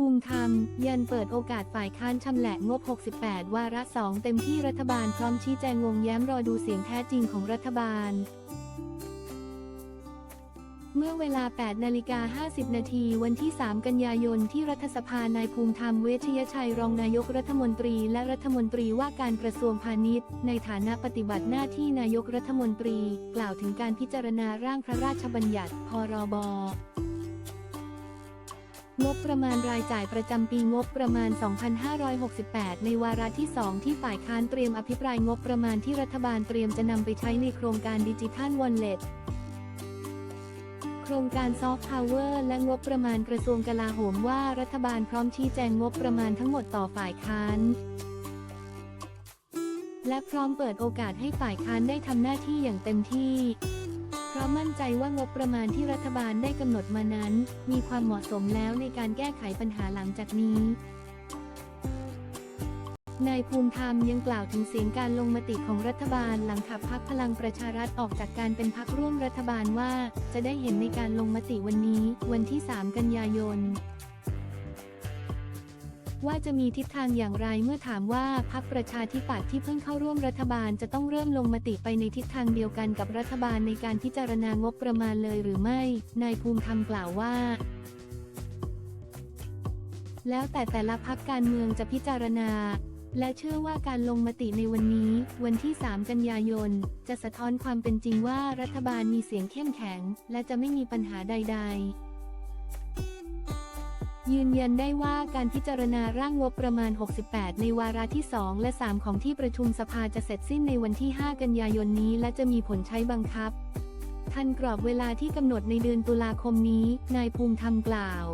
ภูมิธรรม ยันเปิดโอกาสฝ่ายค้านชำแหละงบ 68 วาระสองเต็มที่รัฐบาลพร้อมชี้แจงงงแย้มรอดูเสียงแท้จริงของรัฐบาลเมื่อเวลา 8 นาฬิกา 50 นาที วันที่ 3 กันยายน ที่รัฐสภา นายภูมิธรรมเวชยชัย รองนายกรัฐมนตรี และรัฐมนตรีว่าการกระทรวงพาณิชย์ ในฐานะปฏิบัติหน้าที่นายกรัฐมนตรี กล่าวถึงการพิจารณาร่างพระราชบัญญัติ พรบ งบประมาณรายจ่ายประจำปีงบประมาณ 2568 ในวาระที่ 2 ที่ฝ่ายค้านเตรียมอภิปรายงบประมาณที่รัฐบาลเตรียมจะนำไปใช้ในโครงการดิจิทัลวอลเล็ตโครงการซอฟต์พาวเวอร์และงบประมาณกระทรวงกลาโหมว่ารัฐบาลพร้อมชี้แจงงบประมาณทั้งหมดต่อฝ่ายค้าน และพร้อมเปิดโอกาสให้ฝ่ายค้านได้ทำหน้าที่อย่างเต็มที่ เพราะมั่นใจว่างบประมาณที่รัฐบาลได้กำหนดมานั้น มีความเหมาะสมแล้วในการแก้ไขปัญหาหลังจากนี้นายภูมิธรรมยังกล่าวถึงเสียงการลงมติของรัฐบาลหลังขับพักพลังประชารัฐออกจากการเป็นพักร่วมรัฐบาลว่า จะได้เห็นในการลงมติวันนี้ วันที่ 3 กันยายน ว่าจะมีทิศทางอย่างไรเมื่อถามว่าพรรคประชาธิปัตย์ที่เพิ่งเข้าร่วมรัฐบาลจะต้องเริ่มลงมติไปในทิศทางเดียวกันกับรัฐบาลในการพิจารณางบประมาณเลยหรือไม่ นายภูมิธรรมกล่าวว่าแล้วแต่แต่ละพักการเมืองจะพิจารณา และเชื่อว่าการลงมติในวันนี้ วันที่ 3 กันยายน จะสะท้อนความเป็นจริงว่ารัฐบาลมีเสียงเข้มแข็ง และจะไม่มีปัญหาใด ๆ ยืนยันได้ว่าการพิจารณาร่างงบประมาณ 68 ในวาระที่ 2 และ 3 ของที่ประชุมสภาจะเสร็จสิ้นในวันที่ 5 กันยายนนี้และจะมีผลใช้บังคับ ทันกรอบเวลาที่กำหนดในเดือนตุลาคมนี้ นายภูมิธรรมกล่าว